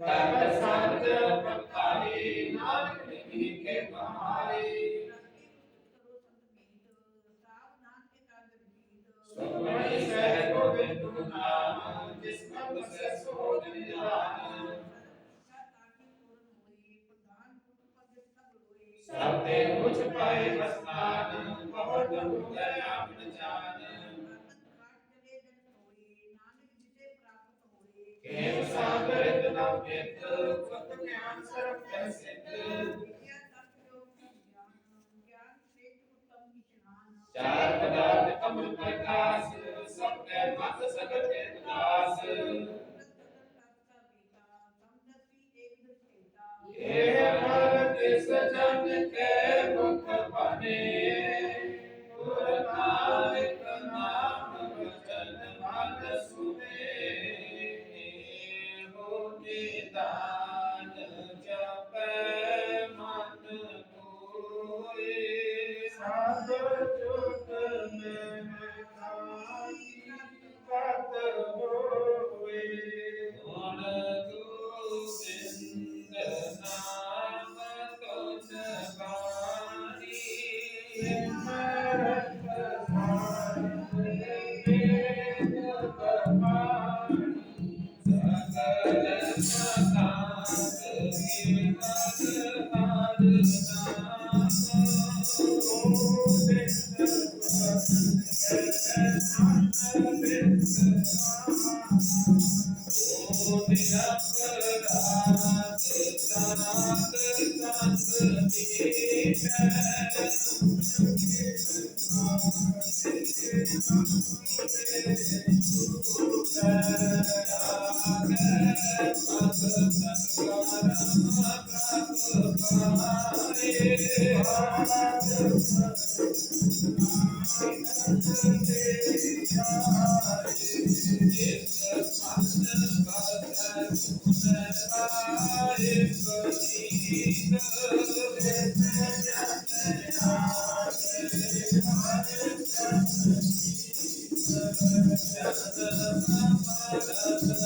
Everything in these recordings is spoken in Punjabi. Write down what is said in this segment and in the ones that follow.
कर्म is the time to care. criança. Thank you.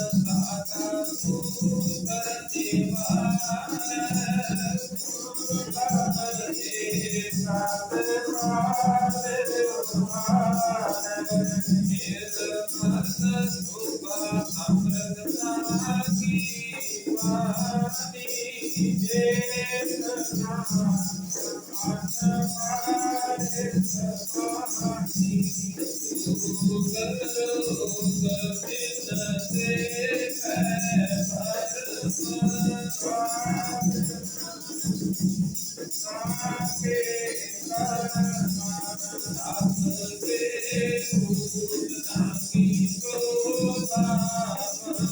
Thank you.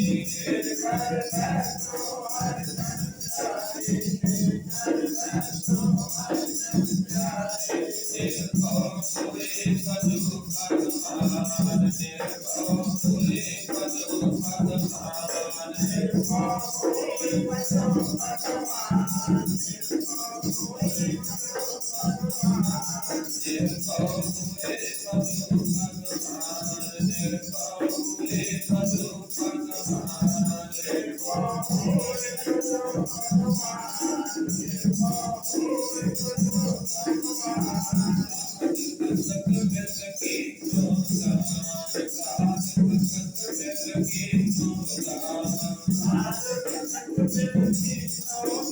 Thank you. Jesus.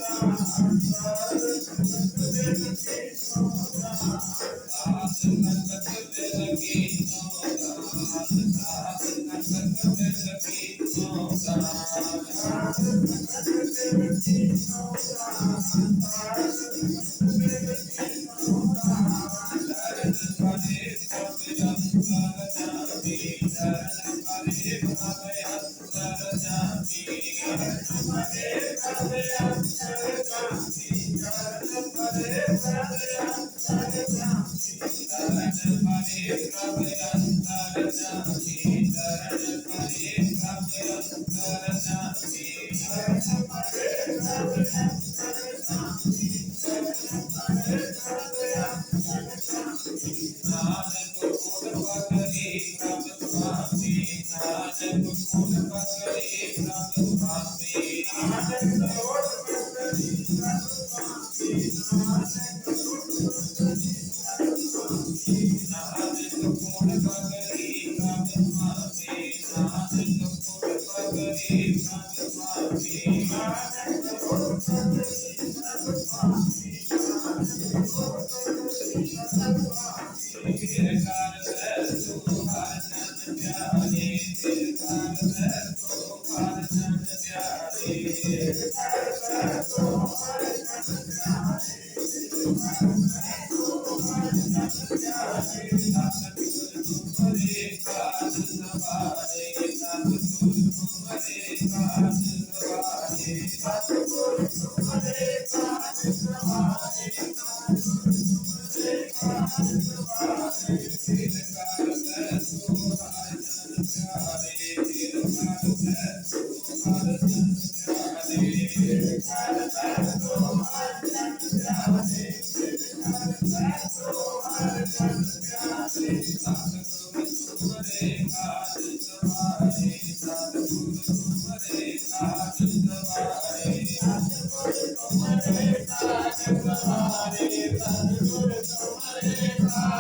Thank you. Thank you.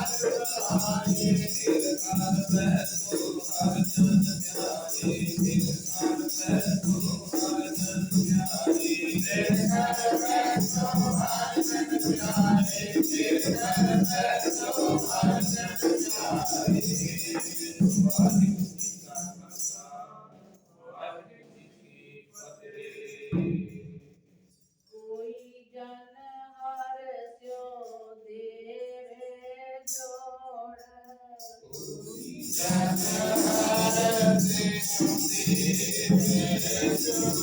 Deus.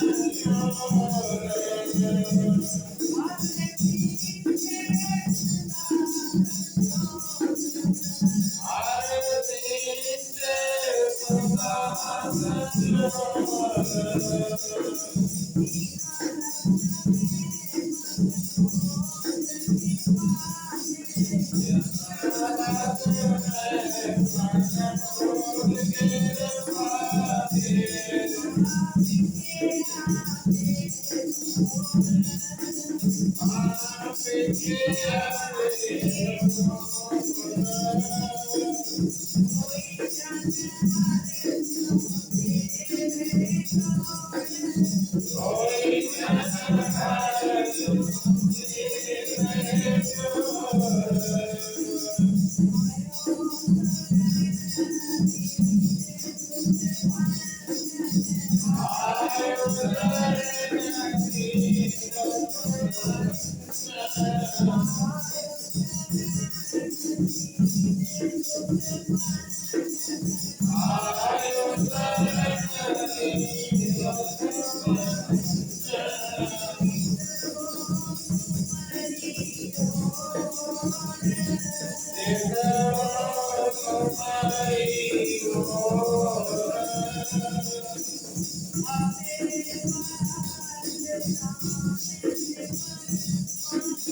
本当に。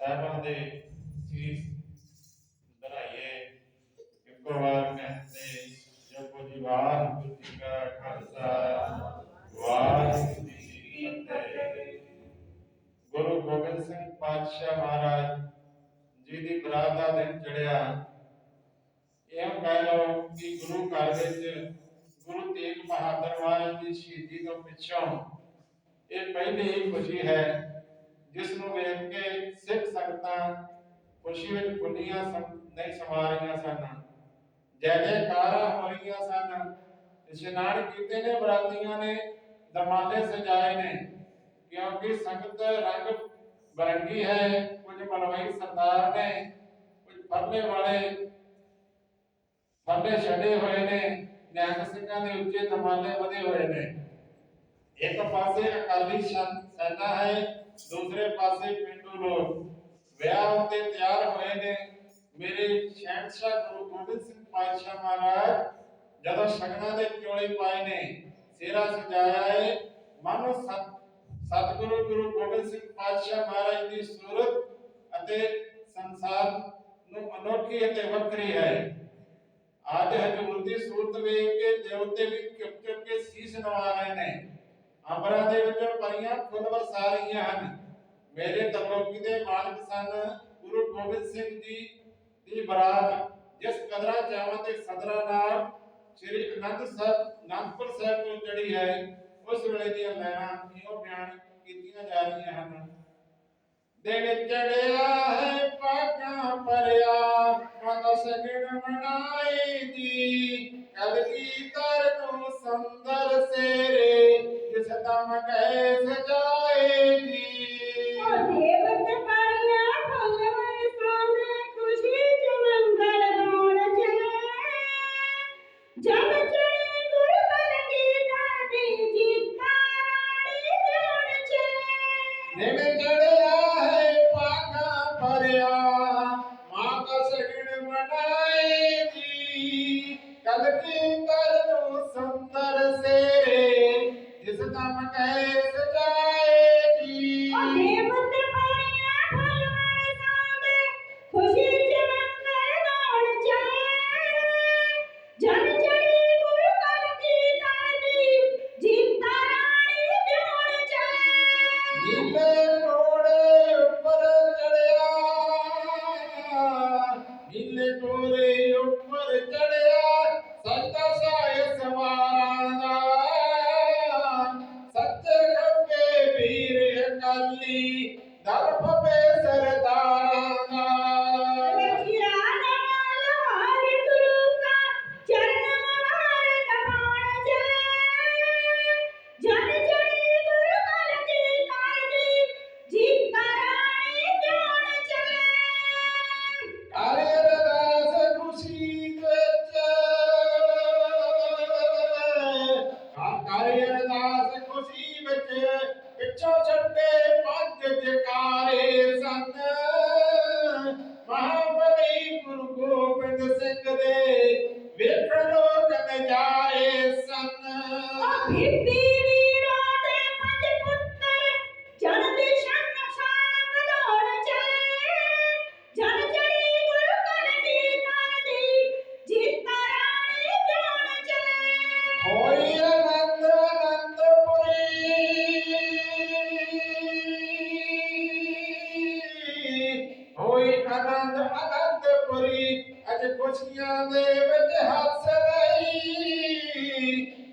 ਸਾਹਿਬਾਂ ਦੇ ਸੀਸ ਧਰਾਈਏ ਇੱਕੋ ਵਾਰ ਕਹਿੰਦੇ ਜਪੋ ਜੀ ਵਾਹਿਗੁਰੂ ਜੀ ਕਾ ਖਾਲਸਾ ਵਾਹਿਗੁਰੂ ਜੀ ਕੀ ਫਤਿਹ ਗੁਰੂ ਗੋਬਿੰਦ ਸਿੰਘ ਪਾਤਸ਼ਾਹ ਮਹਾਰਾਜ ਜੀ ਦੀ ਬਰਾਤ ਦਾ ਦਿਨ ਚੜਿਆ ਇਹ ਕਹਿ ਲਓ ਕਿ ਗੁਰੂ ਘਰ ਵਿੱਚ ਗੁਰੂ ਤੇਗ ਬਹਾਦਰ ਮਹਾਰਾਜ ਦੀ ਸ਼ਹੀਦੀ ਤੋਂ ਪਿੱਛੋਂ ਇਹ ਪਹਿਲੀ ਹੀ ਖੁਸ਼ੀ ਹੈ ਜਿਸ ਨੂੰ ਵੇਖ ਕੇ ਸਿੱਖ ਸੰਗਤਾਂ ਖੁਸ਼ੀ ਵਿੱਚ ਖੁੱਲੀਆਂ ਨਹੀਂ ਸਮਾ ਰਹੀਆਂ ਸਨ। ਜੈ ਜੈਕਾਰਾਂ ਹੋ ਰਹੀਆਂ ਸਨ। ਇਸ਼ਨਾਨ ਕੀਤੇ ਨੇ, ਬਰਾਤੀਆਂ ਨੇ, ਦਮਾਲੇ ਸਜਾਏ ਨੇ। ਕਿਉਂਕਿ ਸੰਗਤ ਰੰਗ ਬਰੰਗੀ ਹੈ। ਕੁਝ ਮਲਵਈ ਸਰਦਾਰ ਨੇ, ਕੁਝ ਪਰਲੇ ਵਾਲੇ ਫੱਲੇ ਛੱਡੇ ਹੋਏ ਨੇ। ਨਿਹੰਗ ਸਿੰਘਾਂ ਦੇ ਉੱਚੇ ਦਮਾਲੇ ਵਧੇ ਹੋਏ ਨੇ। ਇੱਕ ਪਾਸੇ ਅਕਾਲੀ ਸ਼ਨ- ਸੈਨਾ ਹੈ ਦੂਸਰੇ ਪਾਸੇ ਪਿੰਡੂ ਲੋਕ ਵਿਆਹ ਉੱਤੇ ਤਿਆਰ ਹੋਏ ਨੇ। ਮੇਰੇ ਸ਼ਹਿਨशाह ਗੁਰੂ ਗੋਬਿੰਦ ਸਿੰਘ ਪਾਤਸ਼ਾਹ ਮਹਾਰਾਜ ਜਦੋਂ ਸ਼ਗਨਾਂ ਦੇ ਚੋਲੇ ਪਾਏ ਨੇ ਸਿਰਾ ਸਜਾਇਆ ਹੈ ਮਾਨੋ ਸਤ, ਸਤਿਗੁਰੂ ਗੁਰੂ ਗੋਬਿੰਦ ਸਿੰਘ ਪਾਤਸ਼ਾਹ ਮਹਾਰਾਜ ਦੀ ਸੂਰਤ ਅਤੇ ਸੰਸਾਰ ਨੂੰ ਅਨੋਖੀ ਅਤੇ ਵੱਖਰੀ ਹੈ। ਅੱਜ ਹਜੂਰ ਦੀ ਸੂਰਤ ਵੇਖ ਕੇ ਦੇਵਤੇ ਵੀ ਚੁੱਪ ਚੁੱਪ ਕੇ ਸੀਸ ਨਵਾ ਰਹੇ ਨੇ। ਅੰਬਰਾਂ ਦੇ ਵਿੱਚੋਂ ਪਰੀਆਂ ਫੁੱਲ ਵਰਸਾ ਰਹੀਆਂ ਹਨ। ਮੇਰੇ ਤਬਰੋਕੀ ਦੇ ਮਾਲਕ ਸਨ ਗੁਰੂ ਗੋਬਿੰਦ ਸਿੰਘ ਜੀ ਦੀ ਬਰਾਤ, ਜਿਸ ਕਦਰਾਂ ਚਾਵਾਂ ਤੇ ਸਦਰਾਂ ਨਾਲ ਸ੍ਰੀ ਅਨੰਦ ਸਾਹਿਬ ਅਨੰਦਪੁਰ ਸਾਹਿਬ ਤੋਂ ਚੜੀ ਹੈ, ਉਸ ਵੇਲੇ ਦੀਆਂ ਲੈਣਾ ਇਹੋ ਬਿਆਨ ਕੀਤੀਆਂ ਜਾ ਰਹੀਆਂ ਹਨ। ਦਿਨ ਚੜਿਆ ਹੈ ਪਾਕਾਂ ਪਰਿਆ ਮਨ ਸਗਣ ਮਨਾਈ ਜੀ ਕਦ ਕੀ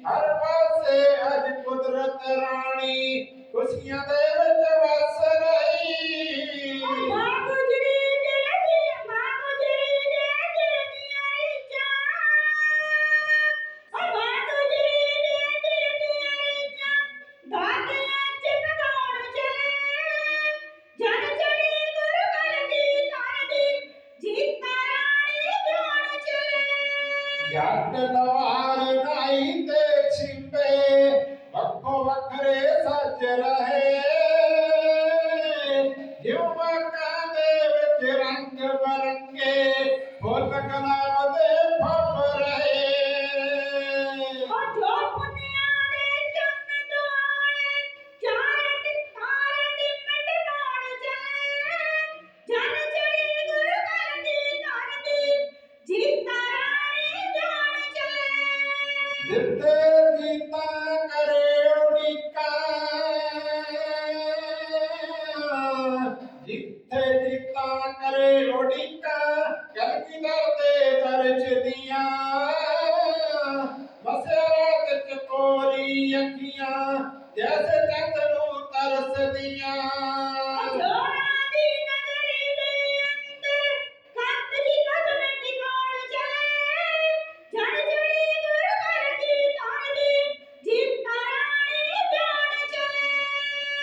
हर पासे अज कुदरत रानी खुशियाँ दे विच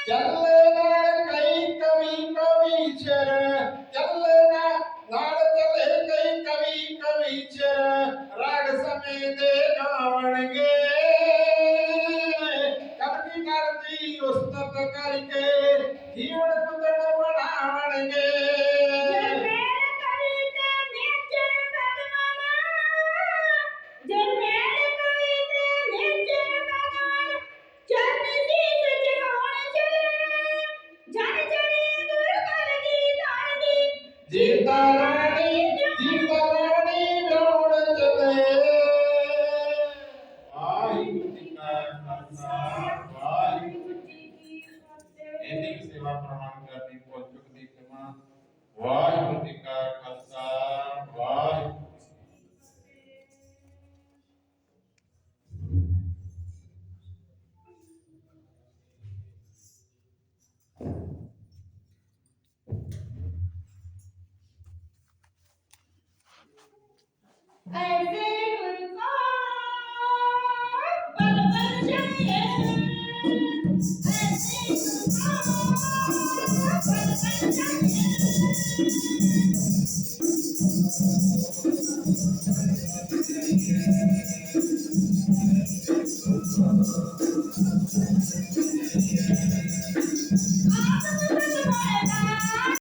ಎಲ್ಲರ ಕೈ ಕವಿ ಕವೀಚರ, ಎಲ್ಲರ ನಾಡ ತಲೆ ಕೈ ಕವಿ ಕವೀಚರ, ರಾಗ ಸಮೇದೆ ನಾವಣಗೆ ಕರ್ಮಿಕಾರತಿ ಉಸ್ತತಕಾರಿಕೆ ಜೀವನ प्रणाम करती पौचुक दी क्षमा वायुमति का